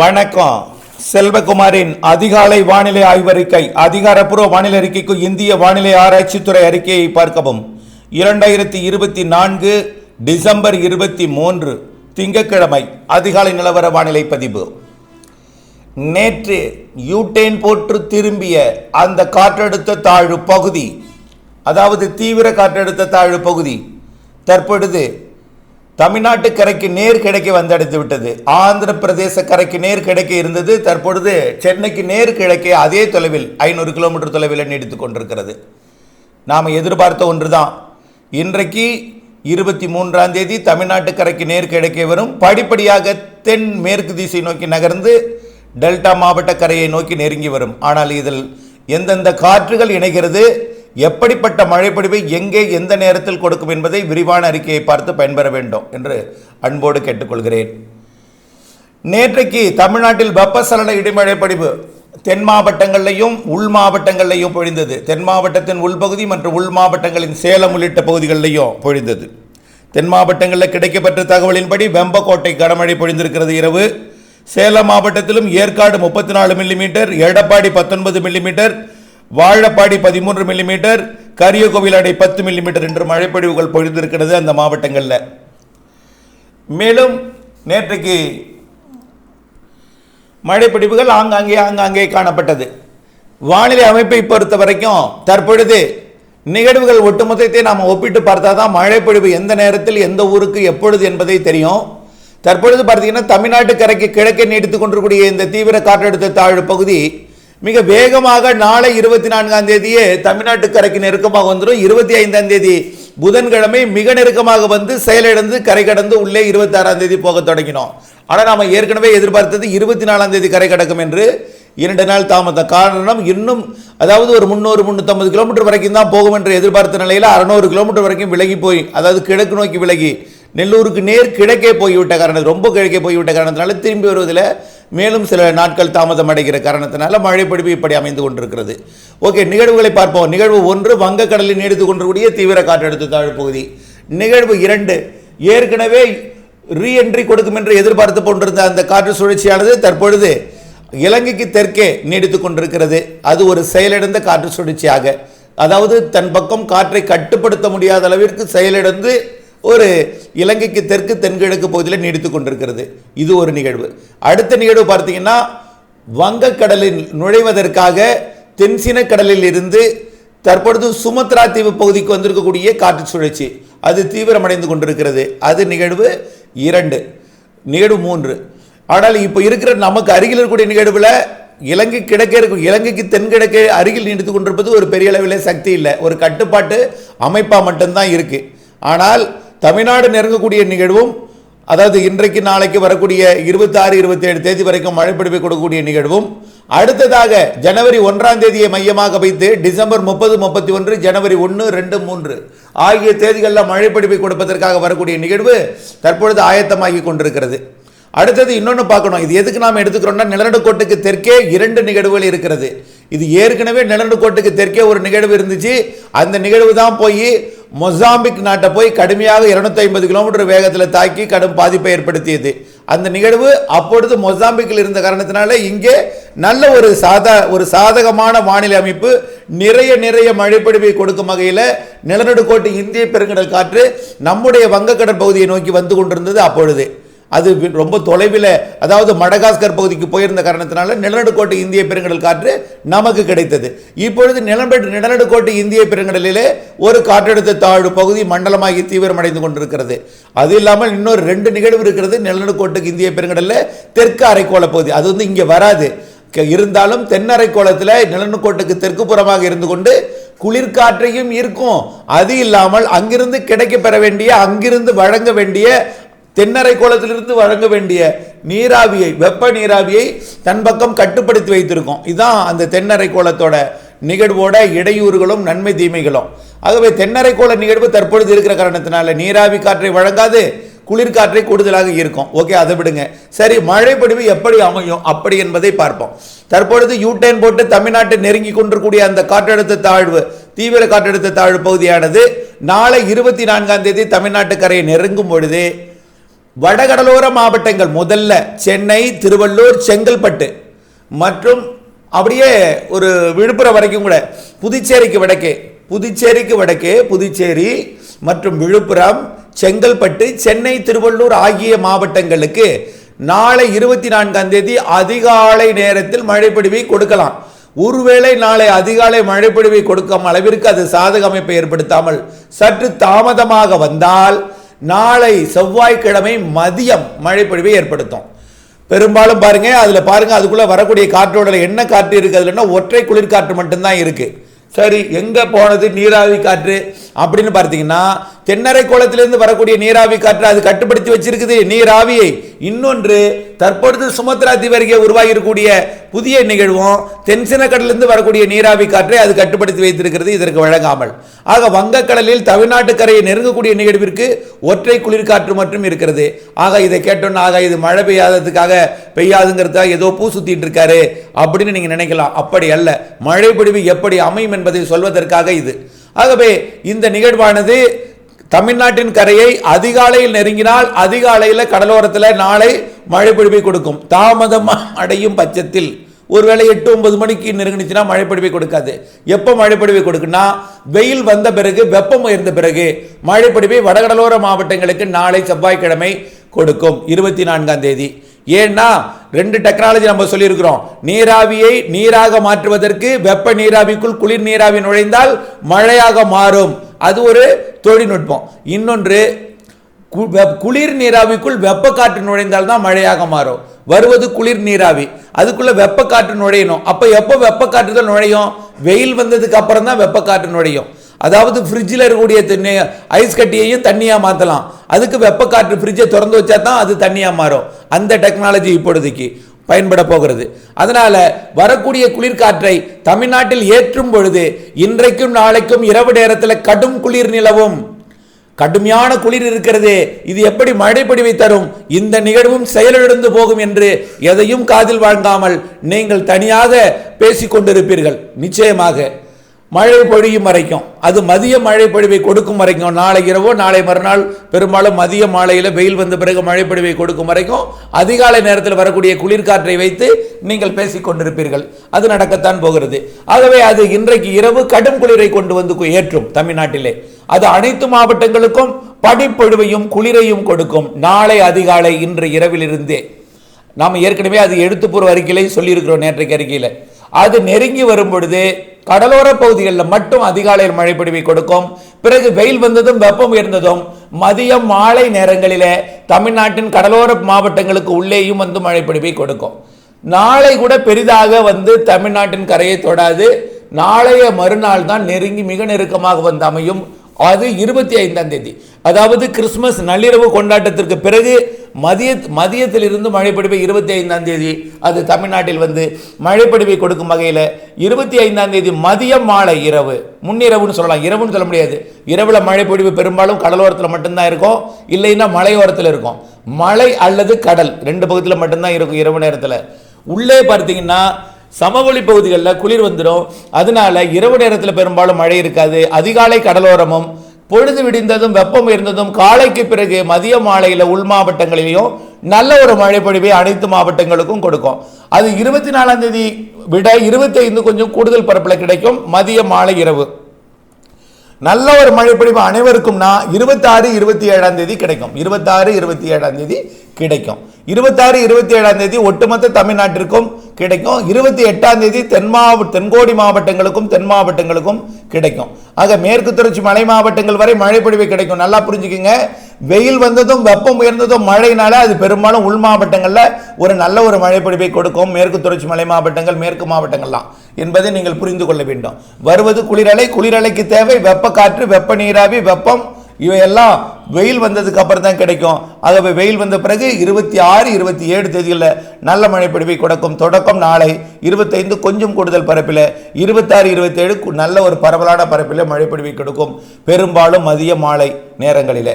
வணக்கம். செல்வகுமாரின் அதிகாலை வானிலை ஆய்வறிக்கை அதிகாரப்பூர்வ வானிலை அறிக்கைக்கு இந்திய வானிலை ஆராய்ச்சித்துறை அறிக்கையை பார்க்கவும். இரண்டாயிரத்தி இருபத்தி நான்கு டிசம்பர் இருபத்தி மூன்று திங்கட்கிழமை அதிகாலை நிலவர வானிலை பதிவு. நேற்று யூடேன் போற்று திரும்பிய அந்த காற்றழுத்த தாழ்வு பகுதி அதாவது தீவிர காற்றழுத்த தாழ்வு பகுதி தற்பொழுது தமிழ்நாட்டு கரைக்கு நேர் கிடைக்க வந்தடைந்து விட்டது. ஆந்திர பிரதேச கரைக்கு நேர் கிழக்கே இருந்தது. தற்பொழுது சென்னைக்கு நேர் கிழக்கே அதே தொலைவில் ஐநூறு கிலோமீட்டர் தொலைவில் நீடித்து கொண்டிருக்கிறது. நாம் எதிர்பார்த்த ஒன்றுதான். இன்றைக்கு இருபத்தி மூன்றாம் தேதி தமிழ்நாட்டு கரைக்கு நேர் கிழக்கே வரும். படிப்படியாக தென் மேற்கு திசை நோக்கி நகர்ந்து டெல்டா மாவட்ட கரையை நோக்கி நெருங்கி வரும். ஆனால் இதில் எந்தெந்த காற்றுகள் இணைகிறது? எப்படிப்பட்ட மழைப்பொழிவை எங்கே எந்த நேரத்தில் கொடுக்கும் என்பதை விரிவான அறிக்கையை பார்த்து பயன்பெற வேண்டும் என்று அன்போடு கேட்டுக்கொள்கிறேன். நேற்றைக்கு தமிழ்நாட்டில் வெப்பசலன இடிமழை பொழிவு தென் மாவட்டங்களிலையும் உள் மாவட்டங்களிலையும் பொழிந்தது. தென் மாவட்டத்தின் உள்பகுதி மற்றும் உள் மாவட்டங்களின் சேலம் உள்ளிட்ட பகுதிகளிலையும் பொழிந்தது. தென் மாவட்டங்களில் கிடைக்கப்பட்ட தகவலின்படி வெம்பக்கோட்டை கனமழை பொழிந்திருக்கிறது இரவு. சேலம் மாவட்டத்திலும் ஏற்காடு முப்பத்தி நாலு மில்லிமீட்டர் எடப்பாடி பத்தொன்பது மில்லிமீட்டர் வாழப்பாடி பதிமூன்று மில்லிமீட்டர் கரியகோவில் அடை பத்து மில்லிமீட்டர் என்று மழைப்பொழிவுகள் பொழிந்திருக்கிறது அந்த மாவட்டங்களில். மேலும் நேற்றைக்கு மழைப்பிடிப்புகள் ஆங்காங்கே ஆங்காங்கே காணப்பட்டது. வானிலை அமைப்பை பொறுத்த வரைக்கும் தற்பொழுது நிகழ்வுகள் ஒட்டுமொத்தத்தை நாம் ஒப்பிட்டு பார்த்தா தான் மழைப்பொழிவு எந்த நேரத்தில் எந்த ஊருக்கு எப்பொழுது என்பதை தெரியும். தற்பொழுது பார்த்தீங்கன்னா தமிழ்நாட்டு கரைக்கு கிழக்கே நீடித்து கொண்டிருக்கூடிய இந்த தீவிர காற்றழுத்த தாழ்வு பகுதி மிக வேகமாக நாளை இருபத்தி நான்காம் தேதியே தமிழ்நாட்டு கரைக்கு நெருக்கமாக வந்துடும் இருபத்தி ஐந்தாம் தேதி புதன்கிழமை மிக நெருக்கமாக வந்து செயலிழந்து கரை கடந்து உள்ளே இருபத்தி ஆறாம் தேதி போக தொடங்கினோம். ஆனால் நாம் ஏற்கனவே எதிர்பார்த்தது இருபத்தி நாலாம் தேதி கரை கடக்கும் என்று. இரண்டு நாள் தாமதம். காரணம் இன்னும் அதாவது ஒரு முந்நூறு முந்நூற்றம்பது கிலோமீட்டர் வரைக்கும் தான் போகும் என்று எதிர்பார்த்த நிலையில் அறநூறு கிலோமீட்டர் வரைக்கும் விலகி போய் அதாவது கிழக்கு நோக்கி விலகி நெல்லூருக்கு நேர் கிழக்கே போய்விட்ட காரணம் ரொம்ப கிழக்கே போய்விட்ட காரணத்தினால திரும்பி வருவதில் மேலும் சில நாட்கள் தாமதம் அடைகிற காரணத்தினால மழை பொழிவு இப்படி அமைந்து கொண்டிருக்கிறது. ஓகே நிகழ்வுகளை பார்ப்போம். நிகழ்வு ஒன்று வங்கக்கடலில் நீடித்து கொண்டிருக்கூடிய தீவிர காற்றழுத்த தாழ்வு பகுதி. நிகழ்வு இரண்டு ஏற்கனவே ரீஎன்ட்ரி கொடுக்கும் என்று எதிர்பார்த்து கொண்டிருந்த அந்த காற்று சுழற்சியானது தற்பொழுது இலங்கைக்கு தெற்கே நீடித்து கொண்டிருக்கிறது அது ஒரு செயலிழந்த காற்று சுழற்சியாக. அதாவது தன் பக்கம் காற்றை கட்டுப்படுத்த முடியாத அளவிற்கு செயலிழந்து ஒரு இலங்கைக்கு தெற்கு தென்கிழக்கு பகுதியில் நீடித்து கொண்டிருக்கிறது. இது ஒரு நிகழ்வு. அடுத்த நிகழ்வு பார்த்தீங்கன்னா வங்கக்கடலில் நுழைவதற்காக தென்சீன கடலில் இருந்து தற்பொழுது சுமத்ரா தீவு பகுதிக்கு வந்திருக்கக்கூடிய காற்று சுழற்சி. அது தீவிரமடைந்து கொண்டிருக்கிறது. அது நிகழ்வு இரண்டு. நிகழ்வு மூன்று. ஆனால் இப்போ இருக்கிற நமக்கு அருகில் இருக்கக்கூடிய நிகழ்வில் இலங்கை கிழக்கே இருக்கும் இலங்கைக்கு தென்கிழக்கே அருகில் நீடித்து கொண்டிருப்பது ஒரு பெரிய அளவில் சக்தி இல்லை. ஒரு கட்டுப்பாட்டு அமைப்பாக மட்டும்தான் இருக்குது ஆனால் தமிழ்நாடு நெருங்கக்கூடிய நிகழ்வும் அதாவது இன்றைக்கு நாளைக்கு வரக்கூடிய இருபத்தாறு இருபத்தேழு தேதி வரைக்கும் மழைப்பிடிப்பை கொடுக்கக்கூடிய நிகழ்வும் அடுத்ததாக ஜனவரி ஒன்றாம் தேதியை மையமாக வைத்து டிசம்பர் முப்பது முப்பத்தி ஒன்று ஜனவரி ஒன்று ரெண்டு மூன்று ஆகிய தேதிகளில் மழைப்பிடிப்பை கொடுப்பதற்காக வரக்கூடிய நிகழ்வு தற்பொழுது ஆயத்தமாகி கொண்டிருக்கிறது. அடுத்தது இன்னொன்று பார்க்கணும். இது எதுக்கு நாம் எடுத்துக்கிறோம்னா நிலநடுக்கோட்டுக்கு தெற்கே இரண்டு நிகழ்வுகள் இருக்கிறது. இது ஏற்கனவே நிலநடுக்கோட்டுக்கு தெற்கே ஒரு நிகழ்வு இருந்துச்சு. அந்த நிகழ்வு தான் போய் மொசாம்பிக் நாட்டை போய் கடுமையாக இருநூத்தி ஐம்பது கிலோமீட்டர் வேகத்தில் தாக்கி கடும் பாதிப்பை ஏற்படுத்தியது. அந்த நிகழ்வு அப்பொழுது மொசாம்பிக்கில் இருந்த காரணத்தினால இங்கே நல்ல ஒரு சாதா ஒரு சாதகமான வானிலை அமைப்பு நிறைய நிறைய மழைப்பொழிவை கொடுக்கும் வகையில் நிலநடுக்கோட்டு இந்திய பெருங்கடல் காற்று நம்முடைய வங்கக்கடல் பகுதியை நோக்கி வந்து கொண்டிருந்தது அப்பொழுது. அது ரொம்ப தொலைவில் அதாவது மடகாஸ்கர் பகுதிக்கு போயிருந்த காரணத்தினால நிலநடுக்கோட்டு இந்திய பெருங்கடல் காற்று நமக்கு கிடைத்தது. இப்பொழுது நிலம்பெற்று நிலநடுக்கோட்டு இந்திய பெருங்கடலிலே ஒரு காற்றழுத்த தாழ்வு பகுதி மண்டலமாகி தீவிரமடைந்து கொண்டிருக்கிறது. அது இல்லாமல் இன்னொரு ரெண்டு நிகழ்வு இருக்கிறது நிலநடுக்கோட்டுக்கு இந்திய பெருங்கடலில் தெற்கு அரைக்கோள பகுதி. அது வந்து இங்கே வராது. இருந்தாலும் தென்னரைக்கோளத்தில் நிலநடுக்கோட்டுக்கு தெற்கு புறமாக இருந்து கொண்டு குளிர்காற்றையும் இருக்கும் அது இல்லாமல் அங்கிருந்து கிடைக்க பெற வேண்டிய அங்கிருந்து வழங்க வேண்டிய தென்னரை கோலத்திலிருந்து வழங்க வேண்டிய நீராவியை வெப்ப நீராவியை தன் பக்கம் கட்டுப்படுத்தி வைத்திருக்கும். இதுதான் அந்த தென்னரை கோலத்தோட நிகழ்வோட இடையூறுகளும் நன்மை தீமைகளும். ஆகவே தென்னரை கோல நிகழ்வு தற்பொழுது இருக்கிற காரணத்தினால நீராவி காற்றை வழங்காது குளிர்காற்றை கூடுதலாக இருக்கும் ஓகே அதை விடுங்க. சரி மழை பொழிவு எப்படி அமையும்? அப்படி என்பதை பார்ப்போம். தற்பொழுது யூடைன் போட்டு தமிழ்நாட்டை நெருங்கி கொண்டிருக்கூடிய அந்த காற்றழுத்த தாழ்வு தீவிர காற்றழுத்த தாழ்வு பகுதியானது நாளை இருபத்தி நான்காம் தேதி தமிழ்நாட்டு கரையை நெருங்கும் பொழுது வடகடலோர மாவட்டங்கள் முதல்ல சென்னை திருவள்ளூர் செங்கல்பட்டு. மற்றும் அப்படியே ஒரு விழுப்புரம் வரைக்கும் கூட. புதுச்சேரிக்கு வடக்கே புதுச்சேரிக்கு வடக்கே புதுச்சேரி மற்றும் விழுப்புரம் செங்கல்பட்டு சென்னை திருவள்ளூர் ஆகிய மாவட்டங்களுக்கு நாளை இருபத்தி நான்காம் தேதி அதிகாலை நேரத்தில் மழைப்பொழிவை கொடுக்கலாம். ஒருவேளை நாளை அதிகாலை மழைப்பொழிவை கொடுக்கும் அளவிற்கு அது சாதக அமைப்பை ஏற்படுத்தாமல் சற்று தாமதமாக வந்தால் நாளை செவ்வாய்க்கிழமை மதியம் மழைப்பொழிவை ஏற்படுத்தும். பெரும்பாலும் பாருங்க அதில் பாருங்க அதுக்குள்ளே வரக்கூடிய காற்றோட என்ன காற்று இருக்குது அதுலன்னா ஒற்றை குளிர்காற்று மட்டும்தான் இருக்கு. சரி எங்கே போனது? நீராவி காற்று. அப்படின்னு பார்த்தீங்கன்னா தென்னரை கோலத்திலேருந்து வரக்கூடிய நீராவி காற்று அது கட்டுப்படுத்தி வச்சிருக்குது. நீராவியை இன்னொன்று தற்பொழுது சுமத்ரா தீவு அருகே உருவாகி இருக்கக்கூடிய புதிய நிகழ்வும் தென்சினக்கடலிருந்து வரக்கூடிய நீராவி காற்றை அது கட்டுப்படுத்தி வைத்திருக்கிறது இதற்கு வழங்காமல். ஆக வங்கக்கடலில் தமிழ்நாட்டு கரையை நெருங்கக்கூடிய நிகழ்விற்கு ஒற்றை குளிர்காற்று மட்டும் இருக்கிறது. ஆக இதை கேட்டோன்னா ஆக இது மழை பெய்யாததுக்காக பெய்யாதுங்கிறதுக்காக ஏதோ பூ சுத்திட்டு இருக்காரு அப்படின்னு நீங்க நினைக்கலாம். அப்படி அல்ல. மழை பொழிவு எப்படி அமையும் என்பதை சொல்வதற்காக இது. ஆகவே இந்த நிகழ்வானது தமிழ்நாட்டின் கரையை அதிகாலையில் நெருங்கினால் அதிகாலையில் கடலோரத்தில் நாளை மழை பொழிவை கொடுக்கும். தாமதமாக அடையும் பட்சத்தில் ஒருவேளை எட்டு ஒன்பது மணிக்கு நெருங்கினுச்சுன்னா மழை பொழிவை கொடுக்காது. எப்போ மழை பொழிவை கொடுக்குன்னா வெயில் வந்த பிறகு வெப்பம் உயர்ந்த பிறகு மழை பொழிவை வடகடலோர மாவட்டங்களுக்கு நாளை செவ்வாய்க்கிழமை கொடுக்கும் இருபத்தி நான்காம் தேதி. ஏன்னா ரெண்டு டெக்னாலஜி நம்ம சொல்லியிருக்கிறோம். நீராவியை நீராக மாற்றுவதற்கு வெப்ப நீராவிக்குள் குளிர் நீராவி நுழைந்தால் மழையாக மாறும். அது ஒரு தொழில்நுட்பம். இன்னொன்று கு- வெப்- குளிர் நீராவிக்குள் வெப்ப காற்று நுழைந்தால் தான் மழையாக மாறும். வருவது குளிர் நீராவி. அதுக்குள்ள வெப்ப காற்று நுழையணும். அப்போ எப்போ வெப்ப காற்று தான் நுழையும்? வெயில் வந்ததுக்கு அப்புறம் தான் வெப்ப காற்று நுழையும். அதாவது ஃப்ரிட்ஜில் இருக்கக்கூடிய தண்ணி ஐஸ் கட்டியையும் தண்ணியாக மாற்றலாம் அதுக்கு வெப்ப காற்று ஃப்ரிட்ஜை திறந்து வச்சா தான் அது தண்ணியாக மாறும். அந்த டெக்னாலஜி இப்பொழுதுக்கு. பயன்பட போகிறது. அதனால் வரக்கூடிய குளிர்காற்றை தமிழ்நாட்டில் ஏற்றும் பொழுது இன்றைக்கும் நாளைக்கும் இரவு நேரத்தில் கடும் குளிர் நிலவும். கடுமையான குளிர் இருக்கிறது இது எப்படி மழை பொழிவை தரும்? இந்த நிகழ்வும் செயலிழந்து போகும் என்று எதையும் காதில் வாங்காமல் நீங்கள் தனியாக பேசிக் கொண்டிருப்பீர்கள் நிச்சயமாக. மழை பொழியும் வரைக்கும். அது மதிய மழை பொழிவை கொடுக்கும் வரைக்கும். நாளை இரவோ நாளை மறுநாள் பெரும்பாலும் மதிய மாலையில் வெயில் வந்த பிறகு மழை பொழிவை கொடுக்கும் வரைக்கும் அதிகாலை நேரத்தில் வரக்கூடிய குளிர்காற்றை வைத்து நீங்கள் பேசிக் கொண்டிருப்பீர்கள். அது நடக்கத்தான் போகிறது. ஆகவே அது இன்றைக்கு இரவு கடும் குளிரை கொண்டு வந்து ஏற்றும் தமிழ்நாட்டிலே. அது அனைத்து மாவட்டங்களுக்கும் படிப்பொழிவையும் குளிரையும் கொடுக்கும். நாளை அதிகாலை இன்று இரவிலிருந்தே. நாம் ஏற்கனவே அது எழுத்துப்பூர்வ அறிக்கையிலே சொல்லியிருக்கிறோம் நேற்றைக்கு அறிக்கையில். அது நெருங்கி வரும் பொழுது கடலோர பகுதிகளில் மட்டும் அதிகாலையில் மழை பொழிவை கொடுக்கும். பிறகு வெயில் வந்ததும் வெப்பம் உயர்ந்ததும் மதியம் மாலை நேரங்களிலே தமிழ்நாட்டின் கடலோர மாவட்டங்களுக்கு உள்ளேயும் வந்து மழை பொழிவை கொடுக்கும். நாளை கூட பெரிதாக வந்து தமிழ்நாட்டின் கரையை தொடாது. நாளைய மறுநாள் தான் நெருங்கி மிக நெருக்கமாக வந்து அமையும். அது இருபத்தி ஐந்தாம் தேதி. அதாவது கிறிஸ்மஸ் நள்ளிரவு கொண்டாட்டத்திற்கு பிறகு மதிய மதியத்திலிருந்து மழைப்படிவை இருபத்தி ஐந்தாம் தேதி அது தமிழ்நாட்டில் வந்து மழைப்படிவை கொடுக்கும் வகையில் இருபத்தி ஐந்தாம் தேதி மதியம் மாலை இரவு. முன்னிரவுன்னு சொல்லலாம். இரவுன்னு சொல்ல முடியாது. இரவில் மழைப்பொழிவு பெரும்பாலும் கடலோரத்தில் மட்டும்தான் இருக்கும். இல்லைன்னா மலையோரத்தில் இருக்கும். மலை அல்லது கடல் ரெண்டு பகுதியில் மட்டும்தான் இருக்கும் இரவு நேரத்தில். உள்ளே பார்த்தீங்கன்னா சமவெளி பகுதிகளில் குளிர் வந்துடும் அதனால இரவு நேரத்தில் பெரும்பாலும் மழை இருக்காது. அதிகாலை கடலோரமும் பொழுது விடிந்ததும் வெப்பம் உயர்ந்ததும் காலைக்கு பிறகு மதிய மாலையில் உள் மாவட்டங்களிலையும் நல்ல ஒரு மழைப்பொழிவை அனைத்து மாவட்டங்களுக்கும் கொடுக்கும். அது இருபத்தி நாலாம் தேதி விட இருபத்தி ஐந்து கொஞ்சம் கூடுதல் பரப்பில் கிடைக்கும் மதிய மாலை இரவு. நல்ல ஒரு மழைப்பொழிவு அனைவருக்கும்னா இருபத்தாறு இருபத்தி ஏழாம் தேதி கிடைக்கும். இருபத்தாறு இருபத்தி ஏழாம் தேதி கிடைக்கும். இருபத்தாறு இருபத்தி ஏழாம் தேதி ஒட்டுமொத்த தமிழ்நாட்டிற்கும் கிடைக்கும். இருபத்தி எட்டாம் தேதி தென் மாவ தென்கோடி மாவட்டங்களுக்கும் தென் மாவட்டங்களுக்கும் கிடைக்கும். ஆக மேற்கு தொடர்ச்சி மலை மாவட்டங்கள் வரை மழைப்பொழிவு கிடைக்கும். நல்லா புரிஞ்சுக்குங்க. வெயில் வந்ததும் வெப்பம் உயர்ந்ததும் மழைனால அது பெரும்பாலும் உள் மாவட்டங்களில் ஒரு நல்ல ஒரு மழைப்பொழிவை கொடுக்கும். மேற்கு தொடர்ச்சி மலை மாவட்டங்கள் மேற்கு மாவட்டங்கள்லாம் என்பதை நீங்கள் புரிந்து கொள்ள வேண்டும். வருவது குளிரலை குளிரலைக்கு தேவை. வெப்ப காற்று வெப்ப நீராவி வெப்பம் இவையெல்லாம் வெயில் வந்ததுக்கு அப்புறம் தான் கிடைக்கும். ஆகவே வெயில் வந்த பிறகு இருபத்தி ஆறு இருபத்தி ஏழு தேதிகளில் நல்ல மழை பிடிவை கொடுக்கும். தொடக்கம் நாளை இருபத்தைந்து கொஞ்சம் கூடுதல் பரப்பில் இருபத்தாறு இருபத்தேழு நல்ல ஒரு பரவலான பரப்பில் மழை பிடிவை கொடுக்கும். பெரும்பாலும் மதிய மாலை நேரங்களில்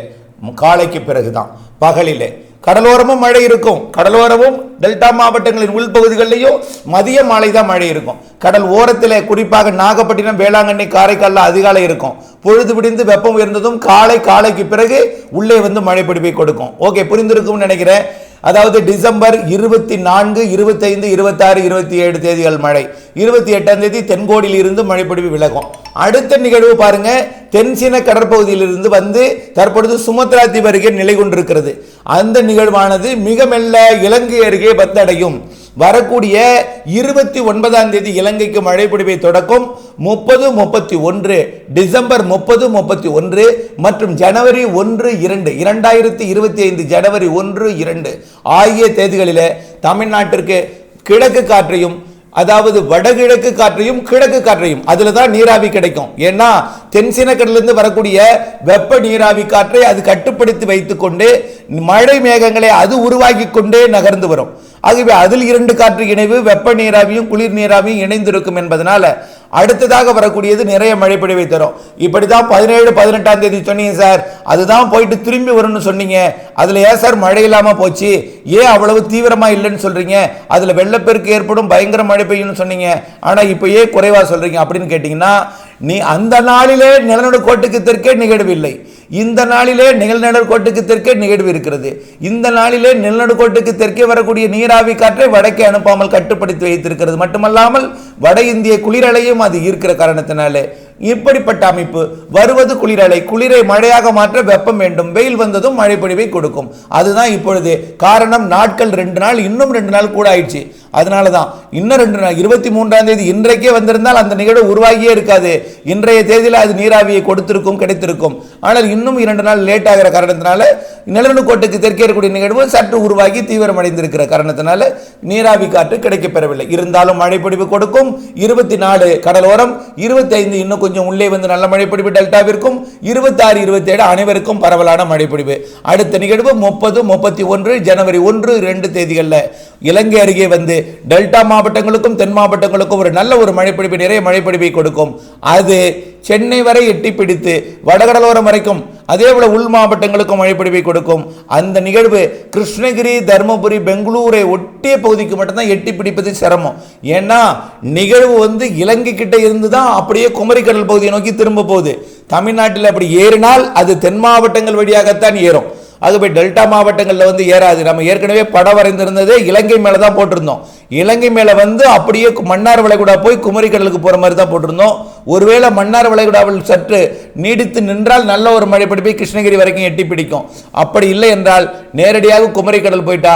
காலைக்கு பிறகு தான் பகலிலே. கடலோரமும் மழை இருக்கும். கடலோரமும் டெல்டா மாவட்டங்களின் உள்பகுதிகளிலையும் மதிய மாலை தான் மழை இருக்கும். கடல் ஓரத்தில் குறிப்பாக நாகப்பட்டினம் வேளாங்கண்ணி காரைக்காலில் அதிகாலை இருக்கும். பொழுது விடிந்து வெப்பம் உயர்ந்ததும் காலை காலைக்கு பிறகு உள்ளே வந்து மழை பிடிப்பை கொடுக்கும். ஓகே புரிந்திருக்கும்னு நினைக்கிறேன். அதாவது டிசம்பர் இருபத்தி நான்கு இருபத்தைந்து இருபத்தாறு இருபத்தி ஏழு தேதிகள் மழை. இருபத்தி எட்டாம் தேதி தென்கோடியில் இருந்து மழைப்பொழிவு விலகும். அடுத்த நிகழ்வு பாருங்க. தென்சீன கடற்பகுதியிலிருந்து வந்து தற்பொழுது சுமத்ரா தீவு அருகே நிலை கொண்டிருக்கிறது. அந்த நிகழ்வானது மிக மெல்ல இலங்கை அருகே வந்தடையும். வரக்கூடிய இருபத்தி ஒன்பதாம் தேதி இலங்கைக்கு மழை பொழிவை தொடக்கும். முப்பது முப்பத்தி ஒன்று டிசம்பர் முப்பது முப்பத்தி ஒன்று மற்றும் ஜனவரி ஒன்று இரண்டு. இரண்டாயிரத்தி இருபத்தி ஐந்து ஜனவரி ஒன்று இரண்டு. ஆகிய தேதிகளில் தமிழ்நாட்டிற்கு கிழக்கு காற்றையும் அதாவது வடகிழக்கு காற்றையும் கிழக்கு காற்றையும் அதில் தான் நீராவி கிடைக்கும். ஏன்னா தென்சினக்கடலிருந்து வரக்கூடிய வெப்ப நீராவி காற்றை அது கட்டுப்படுத்தி வைத்துக்கொண்டு மழை மேகங்களை அது உருவாக்கி கொண்டே நகர்ந்து வரும். ஆகவே அதில் இரண்டு காற்று இணைவு வெப்ப நீராவியும் குளிர் நீராவியும் இணைந்திருக்கும் என்பதனால அடுத்ததாக வரக்கூடியது நிறைய மழை பொழிவை தரும். இப்படி தான் பதினேழு பதினெட்டாம் தேதி சொன்னீங்க சார். அதுதான் போயிட்டு திரும்பி வரும்னு சொன்னீங்க. அதில் ஏன் சார் மழை இல்லாமல் போச்சு? ஏன் அவ்வளவு தீவிரமாக இல்லைன்னு சொல்கிறீங்க அதில் வெள்ளப்பெருக்கு ஏற்படும் பயங்கர மழை பெய்யும்னு சொன்னீங்க. ஆனால் இப்போ ஏன் குறைவாக சொல்கிறீங்க அப்படின்னு கேட்டிங்கன்னா நீ அந்த நாளிலே நிலநடுக்கோட்டுக்கு தெற்கே நிகழ்வில்லை. இந்த நாளிலே நிகழ்நடுக்கோட்டுக்கு தெற்கே நிகழ்வு இருக்கிறது இந்த நாளிலே நிலநடுக்கோட்டுக்கு தெற்கே வரக்கூடிய நீராவி காற்றை வடக்கே அனுப்பாமல் கட்டுப்படுத்தி வைத்திருக்கிறது. மட்டுமல்லாமல் வட இந்திய குளிரலையும் அது ஈர்க்கிற காரணத்தினாலே. இப்படிப்பட்ட அமைப்பு வருவது குளிரலை. குளிரை மழையாக மாற்ற வெப்பம் வேண்டும். வெயில் வந்ததும் மழை பொழிவை கொடுக்கும். அதுதான் இப்பொழுது. காரணம் நாட்கள் ரெண்டு நாள் இன்னும் ரெண்டு நாள் கூட ஆயிடுச்சு. அதனால தான் இன்னும் ரெண்டு நாள் இருபத்தி மூன்றாம் தேதி இன்றைக்கே வந்திருந்தால் அந்த நிகழ்வு உருவாகியே இருக்காது. இன்றைய தேதியில் அது நீராவியை கொடுத்திருக்கும் கிடைத்திருக்கும். ஆனால் இன்னும் இரண்டு நாள் லேட் ஆகிற காரணத்தினால நிலநடுக்கோட்டுக்கு தெற்கே இருக்கக்கூடிய நிகழ்வு சற்று உருவாகி தீவிரமடைந்திருக்கிற காரணத்தினால நீராவி காற்று கிடைக்கப்பெறவில்லை. இருந்தாலும் மழைப்பிடிப்பு கொடுக்கும். இருபத்தி நாலு கடலோரம் இருபத்தைந்து இன்னும் கொஞ்சம் உள்ளே வந்து நல்ல மழைப்பிடிப்பு டெல்டாவிற்கும் இருபத்தாறு இருபத்தேழு அனைவருக்கும் பரவலான மழைப்பிடிப்பு அடுத்த நிகழ்வு முப்பது முப்பத்தி ஒன்று ஜனவரி ஒன்று ரெண்டு தேதிகளில் இலங்கை அருகே வந்து டெல்டா மாவட்டங்களுக்கும் தென் மாவட்டங்களுக்கும் ஒரு நல்ல ஒரு மழைப்பிடிப்பு நிறைய மழைப்பிடிப்பை கொடுக்கும். அது சென்னை வரை எட்டி பிடித்து வடகடலோரம் வரைக்கும் அதே போல உள் மாவட்டங்களுக்கும் மழைப்பிடிப்பை கொடுக்கும். அந்த நிகழ்வு கிருஷ்ணகிரி தருமபுரி பெங்களூரை ஒட்டிய பகுதிக்கு மட்டும்தான் எட்டி பிடிப்பது சிரமம். ஏன்னா நிகழ்வு வந்து இலங்கை கிட்ட இருந்து தான் அப்படியே குமரிக்கடல் பகுதியை நோக்கி திரும்ப போகுது. தமிழ்நாட்டில் அப்படி ஏறினால் அது தென் மாவட்டங்கள் வழியாகத்தான் ஏறும். அது போய் டெல்டா மாவட்டங்களில் வந்து ஏறாது. நம்ம ஏற்கனவே படம் வரைந்திருந்ததே இலங்கை மேலே தான் போட்டிருந்தோம். இலங்கை மேலே வந்து அப்படியே மன்னார் வளைகுடா போய் குமரி கடலுக்கு போகிற மாதிரி தான் போட்டிருந்தோம். ஒருவேளை மன்னார் வளைகுடாவில் சற்று நீடித்து நின்றால் நல்ல ஒரு மழை போய் கிருஷ்ணகிரி வரைக்கும் எட்டி பிடிக்கும். அப்படி இல்லை என்றால் நேரடியாக குமரி கடல் போயிட்டா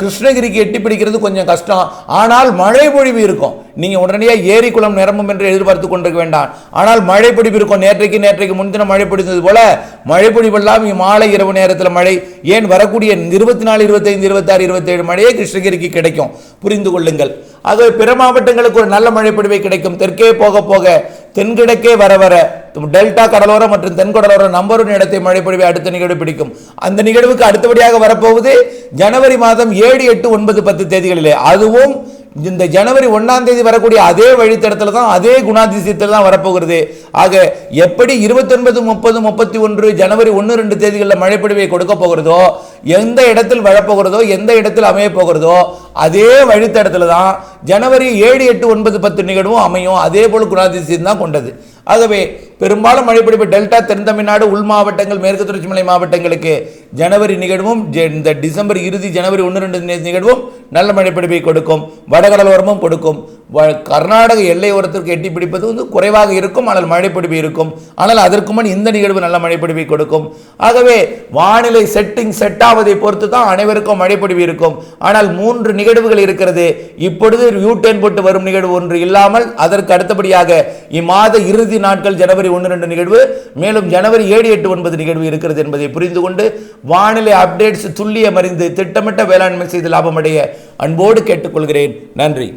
கிருஷ்ணகிரிக்கு எட்டி பிடிக்கிறது கொஞ்சம் கஷ்டம். ஆனால் மழை பொழிவு இருக்கும். நீங்கள் உடனடியாக ஏரி குளம் நிரம்பும் என்று எதிர்பார்த்து கொண்டிருக்க வேண்டாம். ஆனால் மழை பொழிவு இருக்கும். நேற்றைக்கு நேற்றைக்கு முன்தினம் மழை பொழிந்தது போல மழை பொழிவெல்லாம் மாலை இரவு நேரத்தில் மழை. ஏன் வரக்கூடிய இருபத்தி நாலு இருபத்தைந்து இருபத்தாறு இருபத்தேழு மழையே கிருஷ்ணகிரிக்கு கிடைக்கும். புரிந்து கொள்ளுங்கள். ஆகவே பிற மாவட்டங்களுக்கு ஒரு நல்ல மழை பொழிவை கிடைக்கும். தெற்கே போக போக தென்கிழக்கே வர வர டெல்டா கடலோரம் மற்றும் தென்கடலோரம் நம்பர் ஒன் இடத்தை மழை பொழிவை அடுத்த நிகழ்வு பிடிக்கும். அந்த நிகழ்வுக்கு அடுத்தபடியாக வரப்போவது ஜனவரி மாதம் ஏழு எட்டு ஒன்பது பத்து தேதிகளிலே. அதுவும் இந்த ஜனவரி ஒன்றாம் தேதி வரக்கூடிய அதே வழித்தடத்தில் தான் அதே குணாதிசயத்தில் தான் வரப்போகிறது. ஆக எப்படி இருபத்தொன்பது முப்பது முப்பத்தி ஒன்று ஜனவரி ஒன்று ரெண்டு தேதிகளில் மழைப்பொழிவை கொடுக்க போகிறதோ எந்த இடத்தில் வரப்போகிறதோ எந்த இடத்தில் அமைய போகிறதோ அதே வழித்தடத்தில் தான் ஜனவரி ஏழு எட்டு ஒன்பது பத்து நிகழ்வும் அமையும். அதே போல் குணாதிசயம் தான் கொண்டது. ஆகவே பெரும்பாலும் மழைப்பிடிப்பு டெல்டா தென் தமிழ்நாடு உள் மாவட்டங்கள் மேற்கு தொடர்ச்சி மலை மாவட்டங்களுக்கு ஜனவரி நிகழ்வும் இந்த டிசம்பர் இறுதி ஜனவரி ஒன்று ரெண்டு நிகழ்வும் நல்ல மழைப்பிடிப்பை கொடுக்கும். வடகடலோரமும் கொடுக்கும். கர்நாடக எல்லையோரத்திற்கு எட்டி பிடிப்பது வந்து குறைவாக இருக்கும் ஆனால் மழைப்பிடிப்பு இருக்கும். ஆனால் அதற்கு முன் இந்த நிகழ்வு நல்ல மழைப்பிடிப்பை கொடுக்கும். ஆகவே வானிலை செட்டிங் செட் ஆவதை பொறுத்து தான் அனைவருக்கும் மழைப்பிடிப்பு இருக்கும். ஆனால் மூன்று நிகழ்வுகள் இருக்கிறது. இப்பொழுது யூ டென் போட்டு வரும் நிகழ்வு ஒன்று இல்லாமல் அதற்கு அடுத்தபடியாக இம்மாத இறுதி நாட்கள் ஜனவரி ஒன்று ரெண்டு நிகழ்வு மேலும் ஜனவரி ஏழு எட்டு ஒன்பது நிகழ்வு இருக்கிறது என்பதை புரிந்து கொண்டு வானிலை அப்டேட்ஸ் துல்லியம் அறிந்து திட்டமிட்ட வேளாண்மை செய்து லாபமடைய அன்போடு கேட்டுக்கொள்கிறேன். நன்றி.